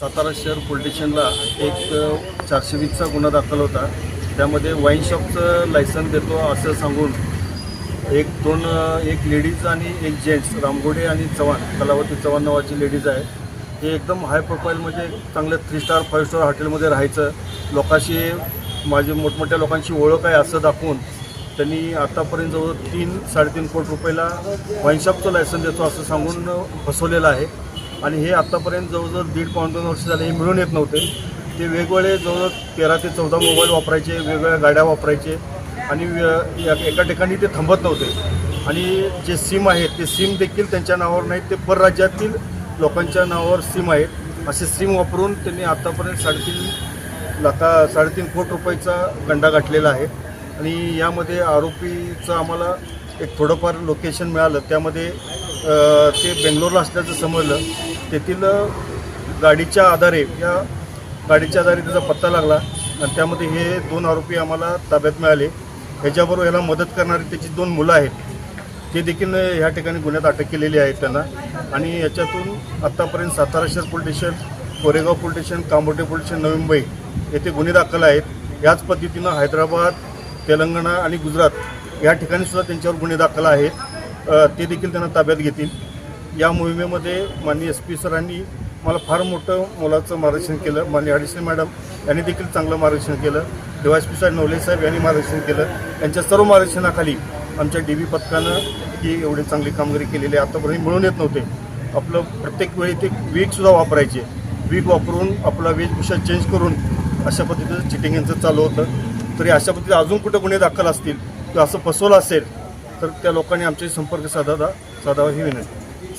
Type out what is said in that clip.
सातारा शहर पोलिटिशनला एक चारशे वीसचा गुन्हा दाखल होता. त्यामध्ये वाईन शॉपचं लायसन देतो असं सांगून एक दोन एक लेडीज आणि एक जेंट्स रामगोडे आणि चव्हाण कलावती चव्हाण नावाची लेडीज आहे. हे एकदम हाय प्रोफाईल म्हणजे चांगलं थ्री स्टार फाईव्ह स्टार हॉटेलमध्ये राहायचं. लोकांशी माझे मोठमोठ्या लोकांशी ओळख आहे असं दाखवून त्यांनी आतापर्यंत जवळ तीन साडेतीन कोटी रुपयाला वाईनशॉपचं लायसन देतो असं सांगून फसवलेलं आहे. आणि हे आत्तापर्यंत जवळजवळ दीड पाऊण दोन वर्ष झाले हे मिळून येत नव्हते. ते वेगवेगळे जवळजवळ तेरा ते चौदा मोबाईल वापरायचे वेगवेगळ्या गाड्या वापरायचे आणि एका ठिकाणी ते थांबत नव्हते. आणि जे सिम आहेत ते सिम देखील त्यांच्या नावावर नाहीत ते परराज्यातील लोकांच्या नावावर सिम आहेत. असे सिम वापरून त्यांनी आत्तापर्यंत साडेतीन लाखा साडेतीन कोटी रुपयाचा गंडा गाठलेला आहे. आणि यामध्ये आरोपीचं आम्हाला एक थोडंफार लोकेशन मिळालं. त्यामध्ये ते बेंगलोरला असल्याचं समजलं. तेथील गाडीच्या आधारे या गाडीच्या आधारे त्याचा पत्ता लागला आणि त्यामध्ये हे दोन आरोपी आम्हाला ताब्यात मिळाले. ह्याच्याबरोबर याला मदत करणारी त्याची दोन मुलं आहेत. ते देखील ह्या ठिकाणी गुन्ह्यात अटक केलेली आहे त्यांना. आणि याच्यातून आत्तापर्यंत सातारा शहर police station Koregaon police station Kambote police station Navi Mumbai येथे गुन्हे दाखल आहेत. याच पद्धतीनं हैदराबाद तेलंगणा आणि गुजरात या ठिकाणी सुद्धा त्यांच्यावर गुन्हे दाखल आहेत. ते देखील त्यांना ताब्यात घेतील. या मोहिमेमध्ये माननीय एस पी सरांनी मला फार मोठं मोलाचं मार्गदर्शन केलं. माननीय अडिशनल मॅडम यांनी देखील चांगलं मार्गदर्शन केलं. डिवायस पी साहेब नवले साहेब यांनी मार्गदर्शन केलं. यांच्या सर्व मार्गदर्शनाखाली आमच्या डी बी पथकानं ही एवढी चांगली कामगिरी केलेली आहे. आतापर्यंत मिळून येत नव्हते. आपलं प्रत्येक वेळी ते वीकसुद्धा वापरायचे. वीक वापरून आपला वेशभूषा चेंज करून अशा पद्धतीचं चिटिंग यांचं चालू होतं. तरी अशा पद्धतीने अजून कुठं गुन्हे दाखल असतील किंवा असं फसवलं असेल तर त्या लोकांनी आमच्याशी संपर्क साधावा साधावा ही विनंती.